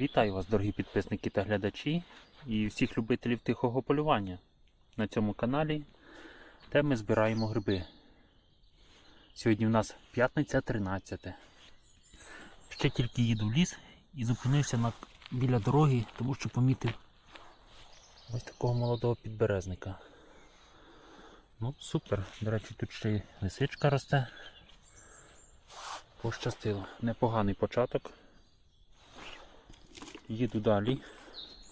Вітаю вас, дорогі підписники та глядачі і всіх любителів тихого полювання на цьому каналі, де ми збираємо гриби. Сьогодні в нас п'ятниця 13. Ще тільки їду в ліс і зупинився на, біля дороги, тому що помітив ось такого молодого підберезника. Ну, супер. До речі, тут ще й лисичка росте. Пощастило. Непоганий початок. Їду далі,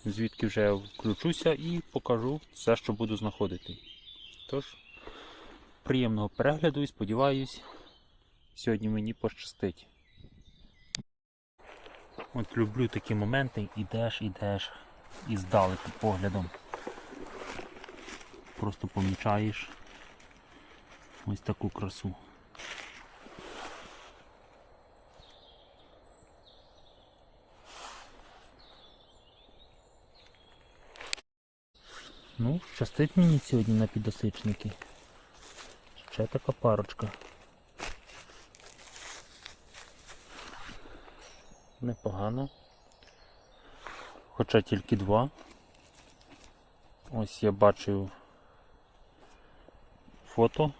звідки вже включуся і покажу все, що буду знаходити. Тож, приємного перегляду і сподіваюсь, сьогодні мені пощастить. От люблю такі моменти, ідеш, ідеш і здалеку поглядом. Просто помічаєш ось таку красу. Ну, щастить мені сьогодні на підосичники. Ще така парочка. Непогано. Хоча тільки два. Ось я бачив фото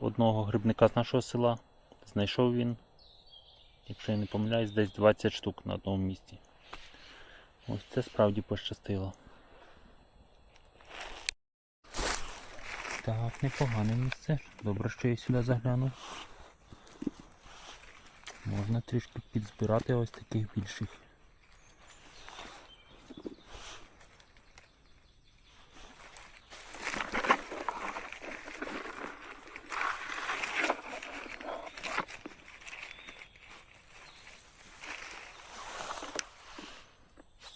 одного грибника з нашого села. Знайшов він, якщо я не помиляюсь, десь 20 штук на одному місці. Ось це справді пощастило. Так, непогане місце. Добре, що я сюди заглянув. Можна трішки підзбирати ось таких більших.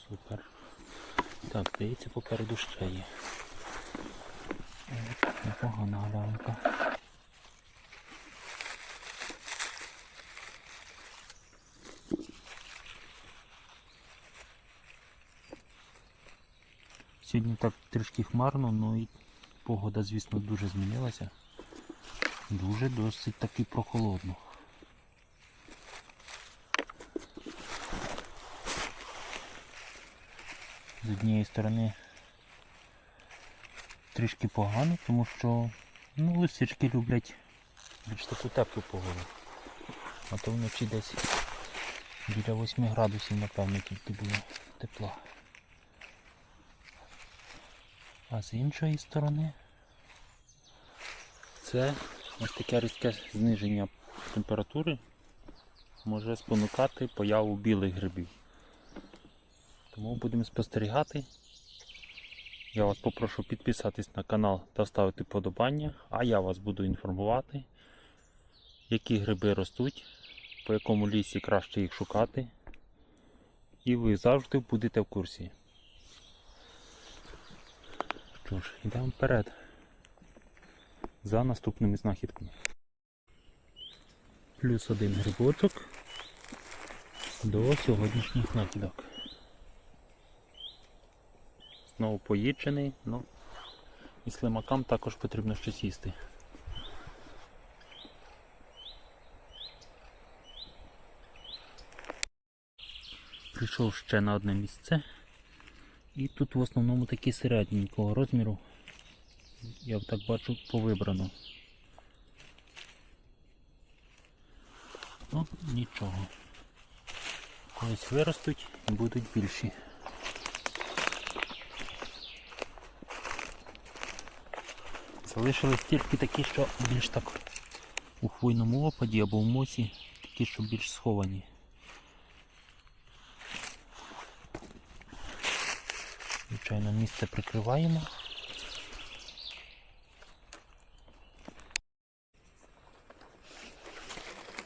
Супер. Так, здається, попереду ще є. Непогана галявинка. Сьогодні так трішки хмарно, ну і погода, звісно, дуже змінилася. Дуже досить таки прохолодно. З однієї сторони трішки погано, тому що ну, лисички люблять більш таку теплу погоду. А то вночі десь біля 8 градусів, напевно, тільки було тепла. А з іншої сторони це ось таке різке зниження температури може спонукати появу білих грибів. Тому будемо спостерігати. Я вас попрошу підписатись на канал та ставити подобання, а я вас буду інформувати, які гриби ростуть, по якому лісі краще їх шукати. І ви завжди будете в курсі. Що ж, йдемо вперед за наступними знахідками. Плюс один грибочок до сьогоднішніх знахідок. Знову поїджений, ну і слимакам також потрібно щось їсти. Прийшов ще на одне місце. І тут в основному такі середненького розміру. Я так бачу повибрано. Ну, нічого. Колись виростуть і будуть більші. Залишились тільки такі, що більш так у хвойному опаді або в мосі, такі, що більш сховані. Звичайно, місце прикриваємо.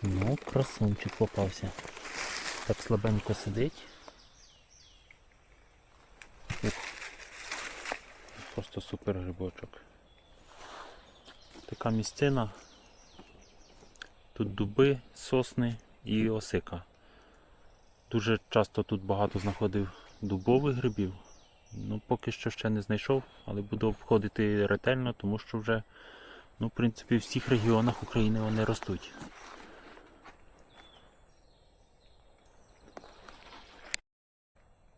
Ну, красунчик попався. Так слабенько сидить. Просто супер грибочок. Така місцина. Тут дуби, сосни і осика. Дуже часто тут багато знаходив дубових грибів. Ну, поки що ще не знайшов, але буду обходити ретельно, тому що вже, ну, в принципі, в всіх регіонах України вони ростуть.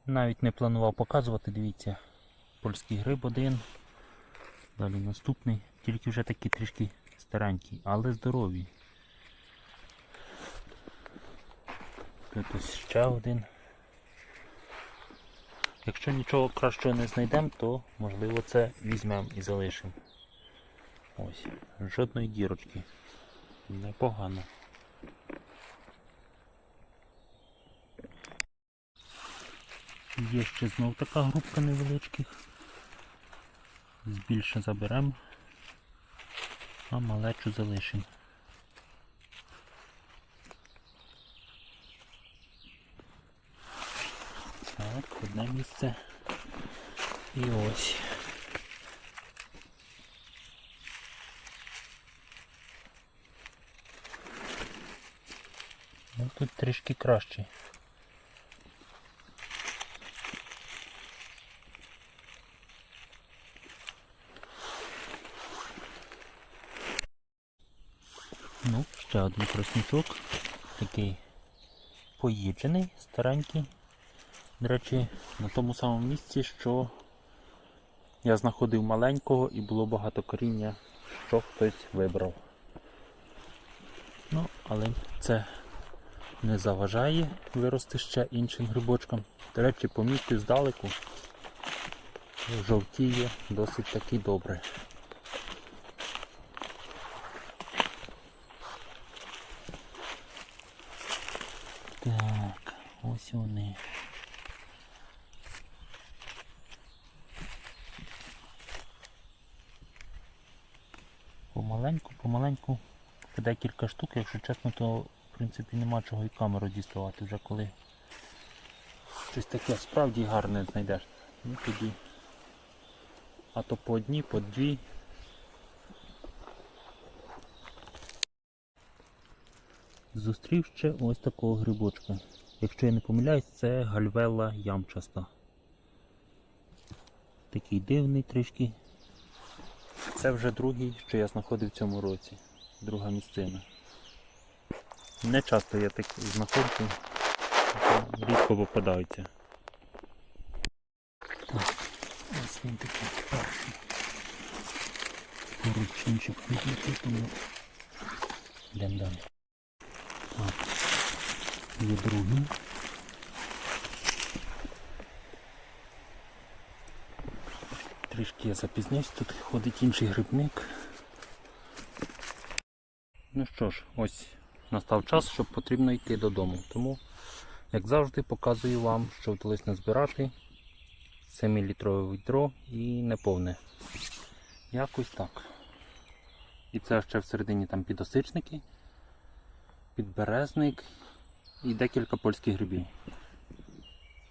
Навіть не планував показувати, дивіться. Польський гриб один. Далі наступний. Тільки вже такі трішки старенькі, але здорові. Тут ось ще один. Якщо нічого кращого не знайдемо, то можливо це візьмемо і залишимо. Ось, жодної дірочки. Непогано. Є ще знов така групка невеличких. Збільше заберемо, а малечу залишимо. Так, одне місце. І ось. Ну тут трішки краще. Ну, ще один краснячок. Такий поїджений, старенький. До речі, на тому самому місці, що я знаходив маленького і було багато коріння, що хтось вибрав. Ну, але це не заважає вирости ще іншим грибочкам. До речі, помітьте здалеку, жовтіє досить таки добре. Так. Помаленьку, помаленьку, по декілька штук, якщо чесно, то в принципі нема чого і камеру діставати вже коли щось таке справді гарне знайдеш. Ну тоді. А то по одній, по дві. Зустрів ще ось такого грибочка. Якщо я не помиляюсь, це гальвела ямчаста. Такий дивний трішки. Це вже другий, що я знаходив в цьому році. Друга місцина. Не часто я так знаходжу, рідко попадаються. Так, ось він такий перший. Поручинчик підійти, тому йдемо далі. Є другий. Трішки я запізнився, тут ходить інший грибник. Ну що ж, ось настав час, щоб потрібно йти додому. Тому, як завжди, показую вам, що вдалося назбирати 7-літрове відро і неповне. Якось так. І це ще всередині там підосичники, підберезник і декілька польських грибів.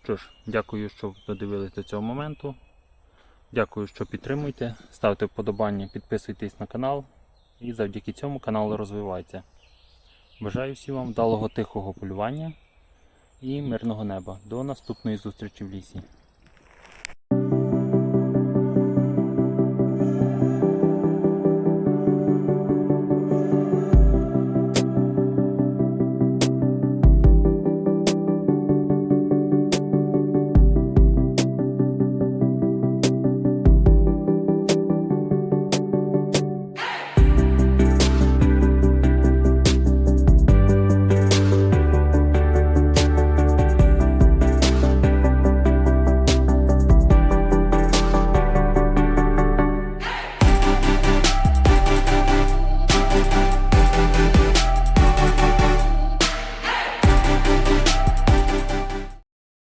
Що ж, дякую, що додивились до цього моменту. Дякую, що підтримуєте. Ставте вподобання, підписуйтесь на канал. І завдяки цьому канал розвивається. Бажаю всім вам вдалого тихого полювання і мирного неба. До наступної зустрічі в лісі.